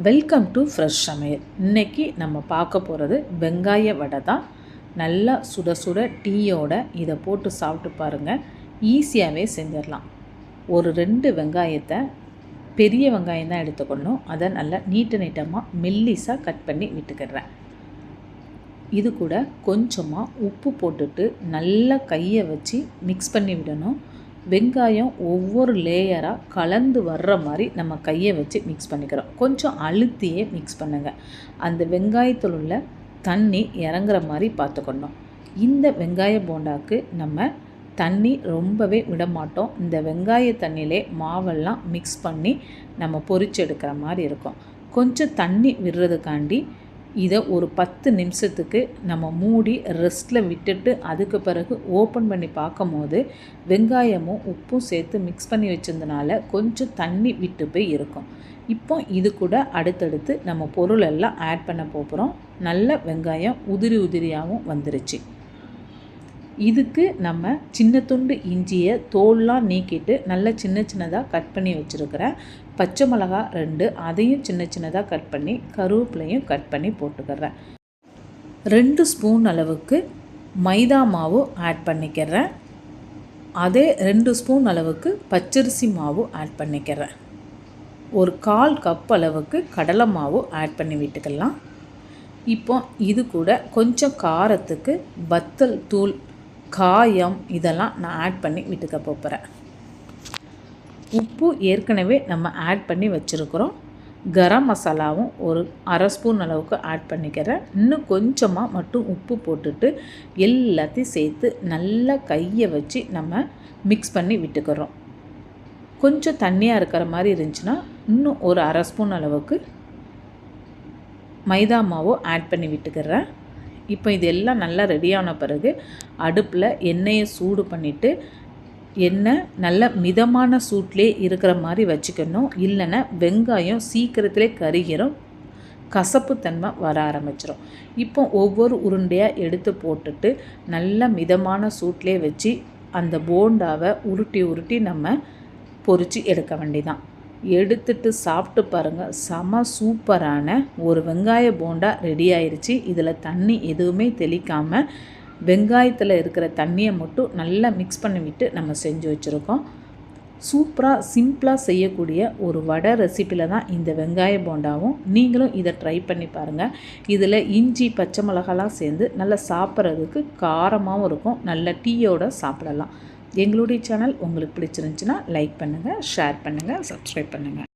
Welcome to fresh சமையல் இன்றைக்கி நம்ம பார்க்க போகிறது வெங்காய வடை தான். நல்லா சுட சுட டீயோட இதை போட்டு சாப்பிட்டு பாருங்கள் ஈஸியாகவே செஞ்சிடலாம். ஒரு ரெண்டு வெங்காயத்தை பெரிய வெங்காயம் தான் எடுத்துக்கணும். அதை நல்லா நீட்ட நீட்டமாக மெல்லிஸாக கட் பண்ணி விட்டுக்கிறேன். இது கூட கொஞ்சமாக உப்பு போட்டுட்டு நல்லா கையை வச்சு மிக்ஸ் பண்ணி விடணும். வெங்காயம் ஒவ்வொரு லேயராக கலந்து வர்ற மாதிரி நம்ம கையை வச்சு மிக்ஸ் பண்ணிக்கிறோம். கொஞ்சம் அழுத்தியே மிக்ஸ் பண்ணுங்கள் அந்த வெங்காயத்தில் உள்ள தண்ணி இறங்குற மாதிரி பார்த்துக்கணும். இந்த வெங்காய போண்டாக்கு நம்ம தண்ணி ரொம்பவே விட மாட்டோம். இந்த வெங்காய தண்ணியிலே மாவெல்லாம் மிக்ஸ் பண்ணி நம்ம பொறிச்சு எடுக்கிற மாதிரி இருக்கும். கொஞ்சம் தண்ணி விடுறதுக்காண்டி இதை ஒரு பத்து நிமிஷத்துக்கு நம்ம மூடி ரெஸ்ட்டில் விட்டுட்டு அதுக்கு பிறகு ஓப்பன் பண்ணி பார்க்கும் போது வெங்காயமும் உப்பும் சேர்த்து மிக்ஸ் பண்ணி வச்சிருந்தனால கொஞ்சம் தண்ணி விட்டு போய் இருக்கும். இப்போ இது கூட அடுத்தடுத்து நம்ம பொருளெல்லாம் ஆட் பண்ண போகிறோம் நல்ல வெங்காயம் உதிரி உதிரியாகவும் வந்துருச்சு. இதுக்கு நம்ம சின்ன துண்டு இஞ்சியை தோல்லாம் நீக்கிட்டு நல்லா சின்ன சின்னதாக கட் பண்ணி வச்சுருக்கிறேன். பச்சை மிளகா ரெண்டு அதையும் சின்ன சின்னதாக கட் பண்ணி கருவேப்பிலையும் கட் பண்ணி போட்டுக்கிறேன். ரெண்டு ஸ்பூன் அளவுக்கு மைதா மாவு ஆட் பண்ணிக்கிறேன். அதே ரெண்டு ஸ்பூன் அளவுக்கு பச்சரிசி மாவு ஆட் பண்ணிக்கிறேன். ஒரு கால் கப் அளவுக்கு கடலை மாவு ஆட் பண்ணி விட்டுக்கலாம். இப்போ இது கூட கொஞ்சம் காரத்துக்கு வத்தல் தூள் காயம் இதெல்லாம் நான் ஆட் பண்ணி விட்டுக்க போகிறேன் உப்பு ஏற்கனவே நம்ம ஆட் பண்ணி வச்சுருக்குறோம். கரம் மசாலாவும் ஒரு அரை ஸ்பூன் அளவுக்கு ஆட் பண்ணிக்கிறேன். இன்னும் கொஞ்சமாக மட்டும் உப்பு போட்டுட்டு எல்லாத்தையும் சேர்த்து நல்லா கையை வச்சு நம்ம மிக்ஸ் பண்ணி விட்டுக்கிறோம். கொஞ்சம் தண்ணியாக இருக்கிற மாதிரி இருந்துச்சுன்னா இன்னும் ஒரு அரை ஸ்பூன் அளவுக்கு மைதா மாவோ ஆட் பண்ணி விட்டுக்கிறேன். இப்போ இது எல்லாம் நல்லா ரெடியான பிறகு அடுப்பில் எண்ணெயை சூடு பண்ணிவிட்டு எண்ணெய் நல்ல மிதமான சூட்லே இருக்கிற மாதிரி வச்சுக்கணும். இல்லைன்னா வெங்காயம் சீக்கிரத்திலே கருகிரும். கசப்பு தன்மை வர ஆரம்பிச்சிடும் இப்போ ஒவ்வொரு உருண்டையாக எடுத்து போட்டுட்டு நல்ல மிதமான சூட்லேயே வச்சு அந்த போண்டாவை உருட்டி உருட்டி நம்ம பொறிச்சு எடுக்க வேண்டிதான் எடுத்துட்டு சாப்பிட்டு பாருங்கள் செம சூப்பரான ஒரு வெங்காய போண்டா ரெடி ஆயிடுச்சு இதில் தண்ணி எதுவுமே தெளிக்காமல் வெங்காயத்தில் இருக்கிற தண்ணியை மட்டும் நல்லா மிக்ஸ் பண்ணிவிட்டு நம்ம செஞ்சு வச்சுருக்கோம். சூப்பராக சிம்பிளாக செய்யக்கூடிய ஒரு வடை ரெசிப்பியில் தான் இந்த வெங்காய போண்டாவும். நீங்களும் இதை ட்ரை பண்ணி பாருங்கள் இதில் இஞ்சி பச்சை மிளகாலாம் சேர்ந்து நல்லா சாப்பிட்றதுக்கு காரமாகவும் இருக்கும். நல்ல டீயோடு சாப்பிடலாம். எங்களுடைய சேனல் உங்களுக்கு பிடிச்சிருந்துச்சின்னா லைக் பண்ணுங்கள் ஷேர் பண்ணுங்கள் சப்ஸ்கிரைப் பண்ணுங்கள்